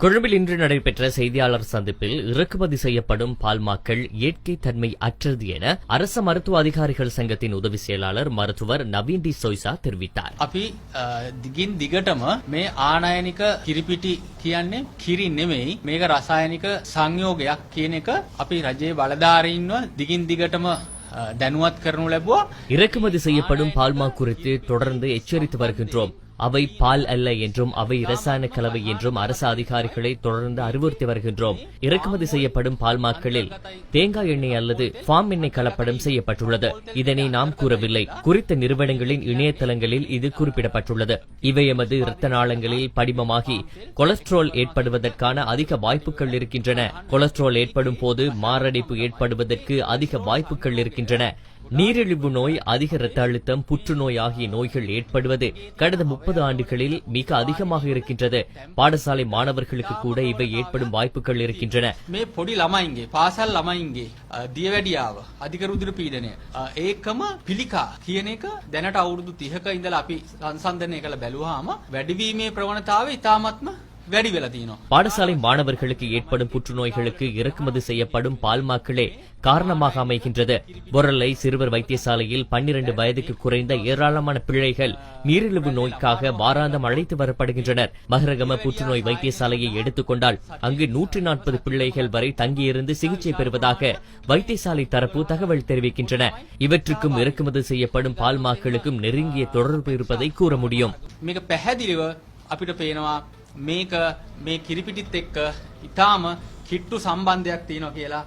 கொழும்பில் இன்று நடைபெற்ற செய்தியாளர் சந்திப்பில் இறக்குமதி செய்யப்படும் பால்மாக்கள் இயற்கை தன்மை அற்றது என அரச மருத்துவ அதிகாரிகள் சங்கத்தின் உதவி செயலாளர் மருத்துவர் நவீன் டி சொய்சா தெரிவித்தார் අපි අ, දිගින් දිගටම මේ ආනයනික කිරිපිටි කියන්නේ කිරි නෙමෙයි මේක රසායනික සංයෝගයක් කියන එක අපි රජයේ බලධාරීන්ව දිගින් දිගටම අ, දැනුවත් කරනු ලැබුවා இறக்குமதி செய்யப்படும் பால்மா குறித்து தொடர்ந்து எச்சரித்து வருகின்றோம் அவை பால் அல்ல என்றும் அவை இரசாயன கலவை என்றும் அரசு அதிகாரிகளை தொடர்ந்து அறிவுறுத்தி வருகின்றோம். இறக்குமதி செய்யப்படும் பால்மாக்களில் தேங்காய் எண்ணெய் அல்லது ஃபார்ம் எண்ணெய் கலப்படம் செய்யப்பட்டுள்ளது. இதனை நாம் கூறவில்லை. குறித்த நிறுவனங்களின் இணையதளங்களில் இது குறிப்பிடப்பட்டுள்ளது. இவை எமது இரத்த நாளங்களில் படிமமாகி கொலஸ்ட்ரால் ஏற்படுவதற்கான அதிக வாய்ப்புகள் இருக்கின்றன. கொலஸ்ட்ரால் ஏற்படும் போது மாரடைப்பு ஏற்படுவதற்கு அதிக வாய்ப்புகள் இருக்கின்றன. நீரிழிவு நோய் அதிக இரத்த அழுத்தம் புற்றுநோய் ஆகிய நோய்கள் ஏற்படுவது கடந்த முப்பது ஆண்டுகளில் மிக அதிகமாக இருக்கின்றது பாடசாலை மாணவர்களுக்கு கூட இவை ஏற்படும் வாய்ப்புகள் இருக்கின்றன මේ පොඩි ළමයින්ගේ පාසල් ළමයින්ගේ අ, දියවැඩියාව අධික රුධිර පීඩනය අ, ඒකම පිළිකා කියන එක දැනට අවුරුදු 30ක ඉඳලා අපි සංසන්දනය කළ බැලුවාම වැඩිවීමේ ප්‍රවණතාවය ඉතාමත්ම වැඩි වෙලා තියෙනවා பாடசாலை மாணவர்களுக்கு ஏற்படும் புற்றுநோய்களுக்கு இறக்குமதி செய்யப்படும் பால்மாக்களே காரணமாக அமைகின்றது. பொருளை சிறுவர் வைத்தியசாலையில் பன்னிரண்டு வயதுக்கு குறைந்த ஏராளமான பிள்ளைகள் நீரிழிவு நோய்க்காக வாராந்தம் அழைத்து வரப்படுகின்றனர். மகரகம புற்றுநோய் வைத்தியசாலையை எடுத்துக்கொண்டால் அங்கு நூற்றி நாற்பது பிள்ளைகள் வரை தங்கியிருந்து சிகிச்சை பெறுவதாக வைத்தியசாலை தரப்பு தகவல் தெரிவிக்கின்றன. இவற்றுக்கும் இறக்குமதி செய்யப்படும் பால்மாக்களுக்கும் நெருங்கிய தொடர்பு இருப்பதை கூற முடியும். மிக பெஹதிலிவ அப்படி මේක මේ කිරිපිටිත් එක්ක ඉතාම කිට්ටු සම්බන්ධයක් තියෙනවා කියලා